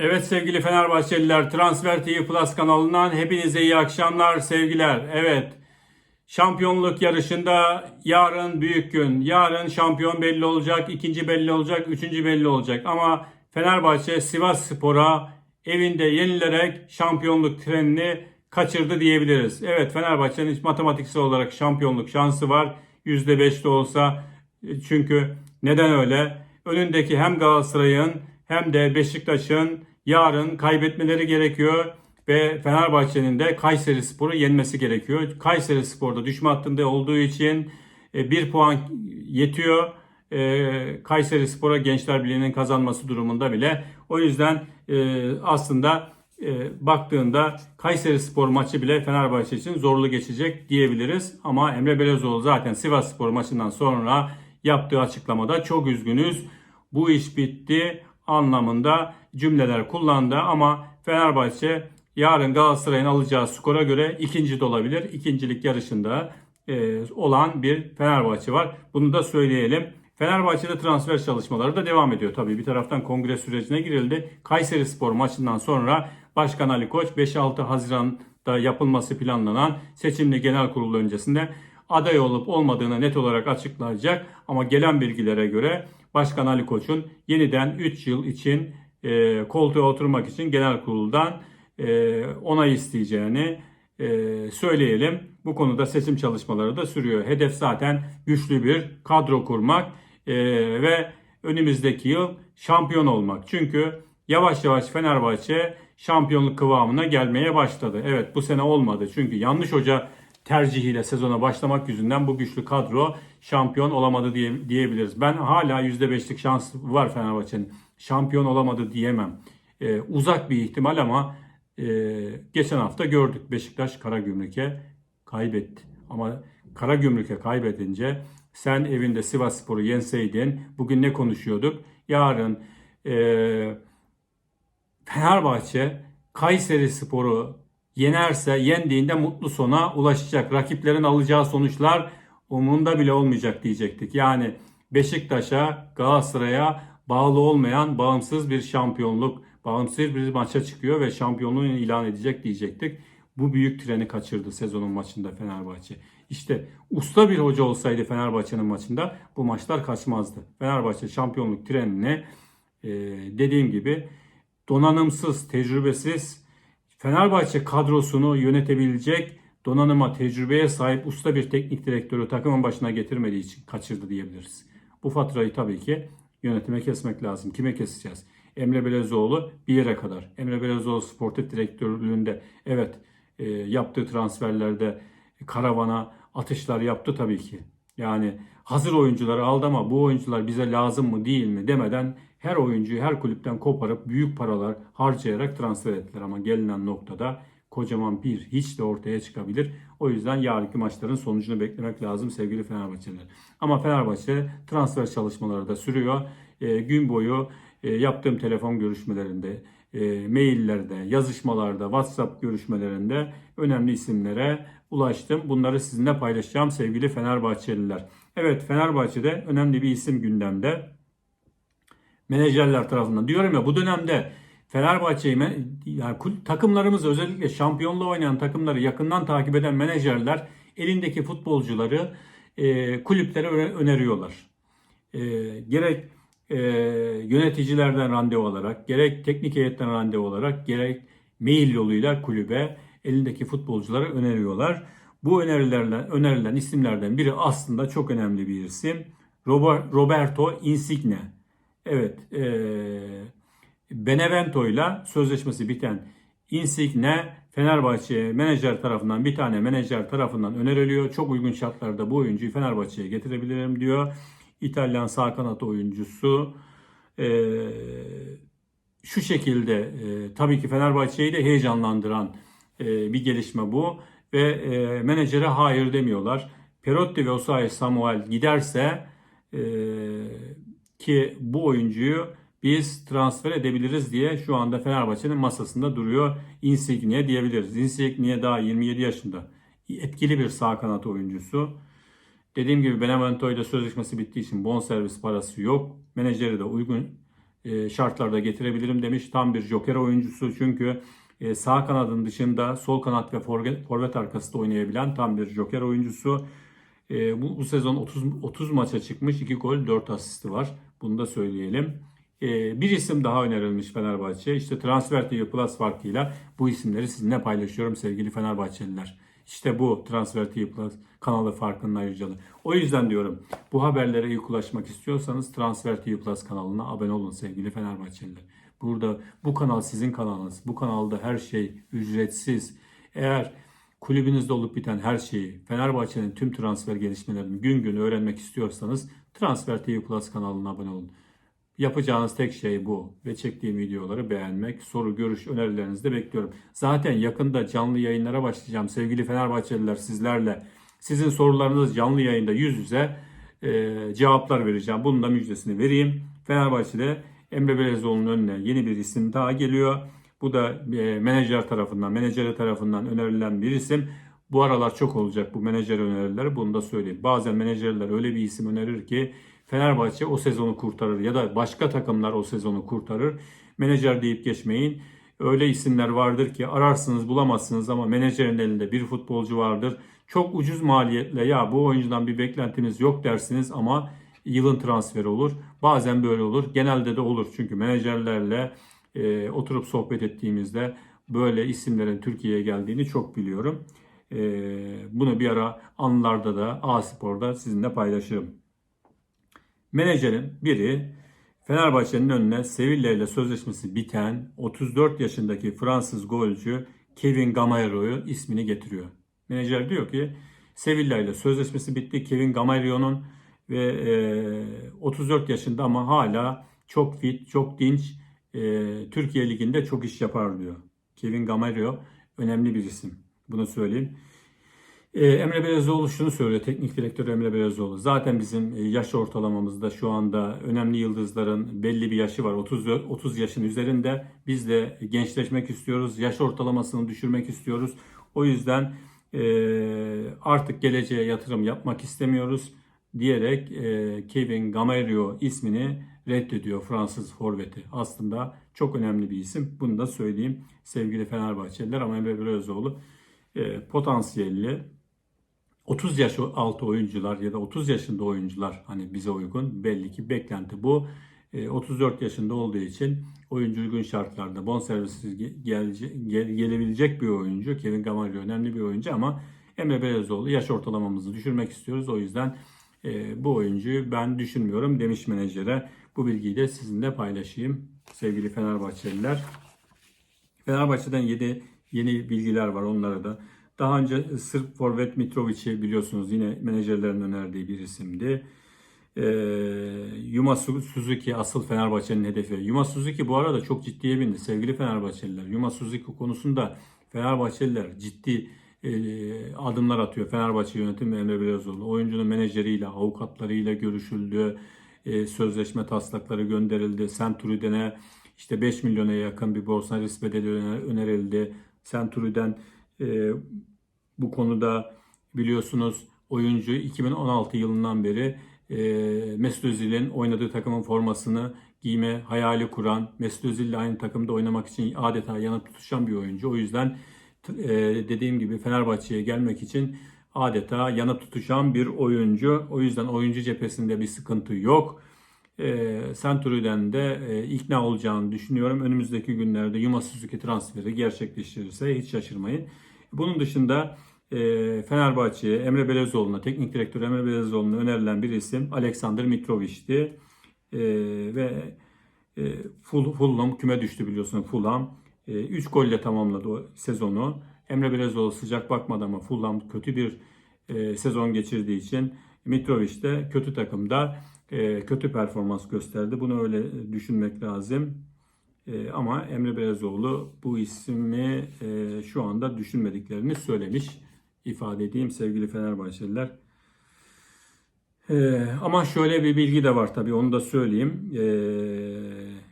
Evet sevgili Fenerbahçeliler Transfer TV Plus kanalından hepinize iyi akşamlar sevgiler. Evet şampiyonluk yarışında yarın büyük gün. Yarın şampiyon belli olacak, ikinci belli olacak, üçüncü belli olacak. Ama Fenerbahçe Sivas Spor'a evinde yenilerek şampiyonluk trenini kaçırdı diyebiliriz. Evet Fenerbahçe'nin matematiksel olarak şampiyonluk şansı var. %5 de olsa çünkü neden öyle? Önündeki hem Galatasaray'ın hem de Beşiktaş'ın yarın kaybetmeleri gerekiyor ve Fenerbahçe'nin de Kayseri Spor'u yenmesi gerekiyor. Kayseri Spor'da düşme hattında olduğu için e, bir puan yetiyor. E, Kayseri Spor'a Gençler Birliği'nin kazanması durumunda bile. O yüzden e, aslında baktığında Kayseri Spor maçı bile Fenerbahçe için zorlu geçecek diyebiliriz. Ama Emre Belezoğlu zaten Sivas Spor maçından sonra yaptığı açıklamada çok üzgünüz. Bu iş bitti anlamında cümleler kullandı ama Fenerbahçe yarın Galatasaray'ın alacağı skora göre ikinci de olabilir. İkincilik yarışında e, olan bir Fenerbahçe var. Bunu da söyleyelim. Fenerbahçe'de transfer çalışmaları da devam ediyor. Tabii bir taraftan kongre sürecine girildi. Kayseri Spor maçından sonra Başkan Ali Koç 5-6 Haziran'da yapılması planlanan seçimli genel kurulu öncesinde aday olup olmadığını net olarak açıklayacak. Ama gelen bilgilere göre Başkan Ali Koç'un yeniden 3 yıl için e, koltuğa oturmak için genel kuruldan e, onay isteyeceğini e, söyleyelim. Bu konuda seçim çalışmaları da sürüyor. Hedef zaten güçlü bir kadro kurmak e, ve önümüzdeki yıl şampiyon olmak. Çünkü yavaş yavaş Fenerbahçe şampiyonluk kıvamına gelmeye başladı. Evet bu sene olmadı. Çünkü yanlış hoca tercihiyle sezona başlamak yüzünden bu güçlü kadro şampiyon olamadı diye, diyebiliriz. Ben hala %5'lik şans var Fenerbahçe'nin. Şampiyon olamadı diyemem. Ee, uzak bir ihtimal ama e, geçen hafta gördük Beşiktaş Karagümrük'e kaybetti. Ama Karagümrük'e kaybedince sen evinde Sivas Spor'u yenseydin bugün ne konuşuyorduk? Yarın e, Fenerbahçe Kayseri Spor'u yenerse yendiğinde mutlu sona ulaşacak. Rakiplerin alacağı sonuçlar umurunda bile olmayacak diyecektik. Yani Beşiktaş'a, Galatasaray'a bağlı olmayan bağımsız bir şampiyonluk, bağımsız bir maça çıkıyor ve şampiyonluğunu ilan edecek diyecektik. Bu büyük treni kaçırdı sezonun maçında Fenerbahçe. İşte usta bir hoca olsaydı Fenerbahçe'nin maçında bu maçlar kaçmazdı. Fenerbahçe şampiyonluk trenine e, dediğim gibi donanımsız, tecrübesiz, Fenerbahçe kadrosunu yönetebilecek donanıma, tecrübeye sahip usta bir teknik direktörü takımın başına getirmediği için kaçırdı diyebiliriz. Bu faturayı tabii ki yönetime kesmek lazım. Kime keseceğiz? Emre Belezoğlu bir yere kadar. Emre Belezoğlu sportif direktörlüğünde evet e, yaptığı transferlerde karavana atışlar yaptı tabii ki. Yani hazır oyuncuları aldı ama bu oyuncular bize lazım mı değil mi demeden her oyuncuyu her kulüpten koparıp büyük paralar harcayarak transfer ettiler. Ama gelinen noktada kocaman bir hiç de ortaya çıkabilir. O yüzden yarınki maçların sonucunu beklemek lazım sevgili Fenerbahçeliler. Ama Fenerbahçe transfer çalışmaları da sürüyor. E, gün boyu e, yaptığım telefon görüşmelerinde, e, maillerde, yazışmalarda, WhatsApp görüşmelerinde önemli isimlere ulaştım. Bunları sizinle paylaşacağım sevgili Fenerbahçeliler. Evet Fenerbahçe'de önemli bir isim gündemde. Menajerler tarafından. Diyorum ya bu dönemde Fenerbahçe'yi yani takımlarımız özellikle şampiyonluğu oynayan takımları yakından takip eden menajerler elindeki futbolcuları e, kulüplere öneriyorlar. E, gerek e, yöneticilerden randevu olarak, gerek teknik heyetten randevu olarak, gerek mail yoluyla kulübe elindeki futbolcuları öneriyorlar. Bu önerilerden önerilen isimlerden biri aslında çok önemli bir isim. Roberto Insigne. Evet, e, Benevento ile sözleşmesi biten Insigne Fenerbahçe menajer tarafından bir tane menajer tarafından öneriliyor. Çok uygun şartlarda bu oyuncuyu Fenerbahçe'ye getirebilirim diyor. İtalyan sağ kanat oyuncusu. E, şu şekilde e, tabii ki Fenerbahçe'yi de heyecanlandıran e, bir gelişme bu. Ve e, menajere hayır demiyorlar. Perotti ve Osayi Samuel giderse e, ki bu oyuncuyu biz transfer edebiliriz diye şu anda Fenerbahçe'nin masasında duruyor. Insigne diyebiliriz. Insigne daha 27 yaşında. Etkili bir sağ kanat oyuncusu. Dediğim gibi Benevento ile sözleşmesi bittiği için bonservis parası yok. Menajeri de uygun e, şartlarda getirebilirim demiş. Tam bir joker oyuncusu çünkü e, sağ kanadın dışında sol kanat ve forvet, arkası da oynayabilen tam bir joker oyuncusu. E, bu, bu sezon 30 30 maça çıkmış. 2 gol 4 asisti var. Bunu da söyleyelim. E, bir isim daha önerilmiş Fenerbahçe. İşte Transfer TV Plus farkıyla bu isimleri sizinle paylaşıyorum sevgili Fenerbahçeliler. İşte bu Transfer TV Plus kanalı farkının ayrıcalığı. O yüzden diyorum bu haberlere ilk ulaşmak istiyorsanız Transfer TV Plus kanalına abone olun sevgili Fenerbahçeliler. Burada bu kanal sizin kanalınız. Bu kanalda her şey ücretsiz. Eğer kulübünüzde olup biten her şeyi, Fenerbahçe'nin tüm transfer gelişmelerini gün gün öğrenmek istiyorsanız Transfer TV Plus kanalına abone olun. Yapacağınız tek şey bu ve çektiğim videoları beğenmek, soru, görüş, önerilerinizi de bekliyorum. Zaten yakında canlı yayınlara başlayacağım sevgili Fenerbahçeliler sizlerle. Sizin sorularınız canlı yayında yüz yüze e, cevaplar vereceğim. Bunun da müjdesini vereyim. Fenerbahçe'de Emre Belezoğlu'nun önüne yeni bir isim daha geliyor. Bu da e, menajer tarafından, menajeri tarafından önerilen bir isim. Bu aralar çok olacak bu menajer önerileri. Bunu da söyleyeyim. Bazen menajerler öyle bir isim önerir ki Fenerbahçe o sezonu kurtarır ya da başka takımlar o sezonu kurtarır. Menajer deyip geçmeyin. Öyle isimler vardır ki ararsınız bulamazsınız ama menajerin elinde bir futbolcu vardır. Çok ucuz maliyetle ya bu oyuncudan bir beklentimiz yok dersiniz ama yılın transferi olur. Bazen böyle olur. Genelde de olur. Çünkü menajerlerle e, oturup sohbet ettiğimizde böyle isimlerin Türkiye'ye geldiğini çok biliyorum. E, bunu bir ara anlarda da A Spor'da sizinle paylaşırım. Menajerin biri Fenerbahçe'nin önüne Sevilla ile sözleşmesi biten 34 yaşındaki Fransız golcü Kevin Gamayero'yu ismini getiriyor. Menajer diyor ki Sevilla ile sözleşmesi bitti. Kevin Gamayero'nun ve e, 34 yaşında ama hala çok fit, çok dinç. E, Türkiye Ligi'nde çok iş yapar diyor. Kevin Gamayero önemli bir isim. Bunu söyleyeyim. Ee, Emre Belezoğlu şunu söylüyor, teknik direktör Emre Belezoğlu. Zaten bizim e, yaş ortalamamızda şu anda önemli yıldızların belli bir yaşı var. 30 30 yaşın üzerinde. Biz de gençleşmek istiyoruz. Yaş ortalamasını düşürmek istiyoruz. O yüzden e, artık geleceğe yatırım yapmak istemiyoruz diyerek e, Kevin Gamario ismini reddediyor Fransız forveti. Aslında çok önemli bir isim. Bunu da söyleyeyim sevgili Fenerbahçeliler ama Emre Belözoğlu e, potansiyelli 30 yaş altı oyuncular ya da 30 yaşında oyuncular hani bize uygun belli ki beklenti bu. E, 34 yaşında olduğu için oyuncu uygun şartlarda bonservisiz gelecek, gele, gelebilecek bir oyuncu. Kevin Gamario önemli bir oyuncu ama Emre Belezoğlu yaş ortalamamızı düşürmek istiyoruz. O yüzden e, bu oyuncuyu ben düşünmüyorum demiş menajere. Bu bilgiyi de sizinle paylaşayım sevgili Fenerbahçeliler. Fenerbahçe'den yeni yeni bilgiler var onlara da. Daha önce Sırp Forvet Mitrovic'i biliyorsunuz yine menajerlerin önerdiği bir isimdi. Ee, Yuma Suzuki asıl Fenerbahçe'nin hedefi. Yuma Suzuki bu arada çok ciddiye bindi sevgili Fenerbahçeliler. Yuma Suzuki konusunda Fenerbahçeliler ciddi e, adımlar atıyor. Fenerbahçe yönetimi Emre Belezoğlu. Oyuncunun menajeriyle, avukatlarıyla görüşüldü. E, sözleşme taslakları gönderildi. Centurion'e işte 5 milyona yakın bir bonservis bedeli önerildi. Centurion'den e, bu konuda biliyorsunuz oyuncu 2016 yılından beri e, Mesut Özil'in oynadığı takımın formasını giyme hayali kuran, Mesut Özil ile aynı takımda oynamak için adeta yanıp tutuşan bir oyuncu. O yüzden e, dediğim gibi Fenerbahçe'ye gelmek için adeta yanıp tutuşan bir oyuncu. O yüzden oyuncu cephesinde bir sıkıntı yok. E, Centurion'den de e, ikna olacağını düşünüyorum. Önümüzdeki günlerde Yuma Suzuki transferi gerçekleştirirse hiç şaşırmayın. Bunun dışında e, Fenerbahçe'ye Emre Belezoğlu'na, teknik direktör Emre Belezoğlu'na önerilen bir isim Alexander Mitrovic'ti. E, ve e, Fulham küme düştü biliyorsun Fulham. 3 e, golle tamamladı o sezonu. Emre Belezoğlu sıcak bakmadı ama Fulham kötü bir e, sezon geçirdiği için Mitrovic de kötü takımda e, kötü performans gösterdi. Bunu öyle düşünmek lazım. E, ama Emre Belezoğlu bu ismi e, şu anda düşünmediklerini söylemiş. ifade edeyim sevgili Fenerbahçeliler. E, ama şöyle bir bilgi de var tabii onu da söyleyeyim. E,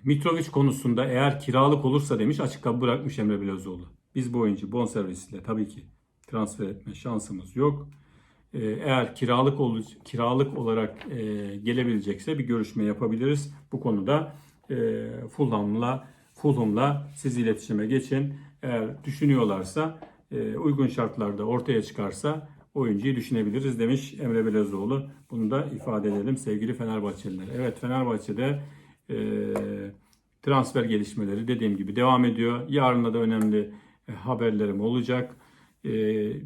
Mitrovic konusunda eğer kiralık olursa demiş açık kapı bırakmış Emre Belezoğlu. Biz bu oyuncu bonservisiyle tabii ki transfer etme şansımız yok. Eğer kiralık ol, kiralık olarak e, gelebilecekse bir görüşme yapabiliriz. Bu konuda e, Fulham'la Fulham'la siz iletişime geçin. Eğer düşünüyorlarsa e, uygun şartlarda ortaya çıkarsa oyuncuyu düşünebiliriz demiş Emre Belezoğlu. Bunu da ifade edelim sevgili Fenerbahçeliler. Evet Fenerbahçe'de e, transfer gelişmeleri dediğim gibi devam ediyor. Yarın da önemli e, haberlerim olacak. E,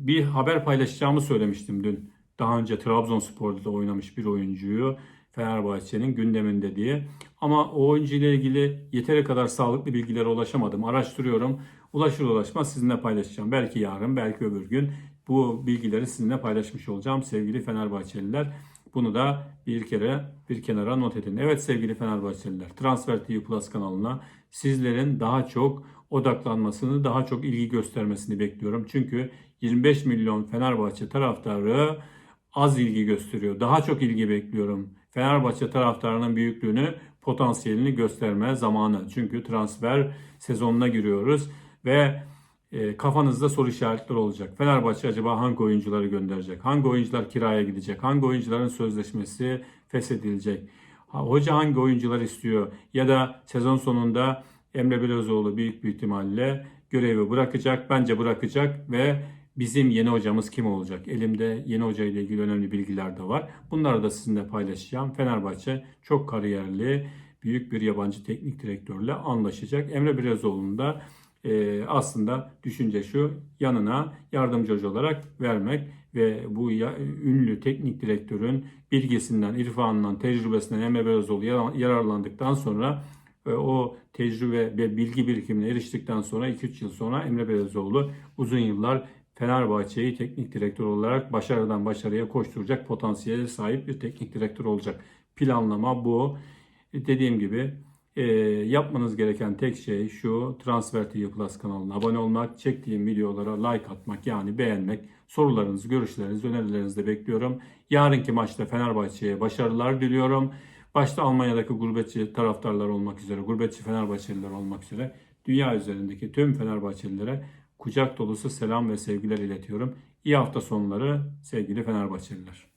bir haber paylaşacağımı söylemiştim dün. Daha önce Trabzonspor'da da oynamış bir oyuncuyu Fenerbahçe'nin gündeminde diye. Ama o oyuncu ile ilgili yeteri kadar sağlıklı bilgilere ulaşamadım. Araştırıyorum. Ulaşır ulaşmaz sizinle paylaşacağım. Belki yarın, belki öbür gün bu bilgileri sizinle paylaşmış olacağım sevgili Fenerbahçeliler. Bunu da bir kere bir kenara not edin. Evet sevgili Fenerbahçeliler, Transfer TV Plus kanalına sizlerin daha çok odaklanmasını, daha çok ilgi göstermesini bekliyorum. Çünkü 25 milyon Fenerbahçe taraftarı az ilgi gösteriyor. Daha çok ilgi bekliyorum. Fenerbahçe taraftarının büyüklüğünü, potansiyelini gösterme zamanı. Çünkü transfer sezonuna giriyoruz ve e, kafanızda soru işaretleri olacak. Fenerbahçe acaba hangi oyuncuları gönderecek? Hangi oyuncular kiraya gidecek? Hangi oyuncuların sözleşmesi feshedilecek? Hoca hangi oyuncular istiyor? Ya da sezon sonunda Emre Belözoğlu büyük bir ihtimalle görevi bırakacak. Bence bırakacak ve bizim yeni hocamız kim olacak? Elimde yeni hoca ile ilgili önemli bilgiler de var. Bunları da sizinle paylaşacağım. Fenerbahçe çok kariyerli büyük bir yabancı teknik direktörle anlaşacak. Emre Belezoğlu'nun da e, aslında düşünce şu yanına yardımcı hoca olarak vermek ve bu ya, ünlü teknik direktörün bilgisinden, irfanından, tecrübesinden Emre Belözoğlu yar- yararlandıktan sonra e, o tecrübe ve bilgi birikimine eriştikten sonra 2-3 yıl sonra Emre Belözoğlu uzun yıllar Fenerbahçe'yi teknik direktör olarak başarıdan başarıya koşturacak potansiyele sahip bir teknik direktör olacak. Planlama bu. E, Dediğim gibi e, yapmanız gereken tek şey şu Transfer TV Plus kanalına abone olmak, çektiğim videolara like atmak yani beğenmek. Sorularınızı, görüşlerinizi, önerilerinizi de bekliyorum. Yarınki maçta Fenerbahçe'ye başarılar diliyorum. Başta Almanya'daki gurbetçi taraftarlar olmak üzere, gurbetçi Fenerbahçeliler olmak üzere dünya üzerindeki tüm Fenerbahçelilere kucak dolusu selam ve sevgiler iletiyorum. İyi hafta sonları sevgili Fenerbahçeliler.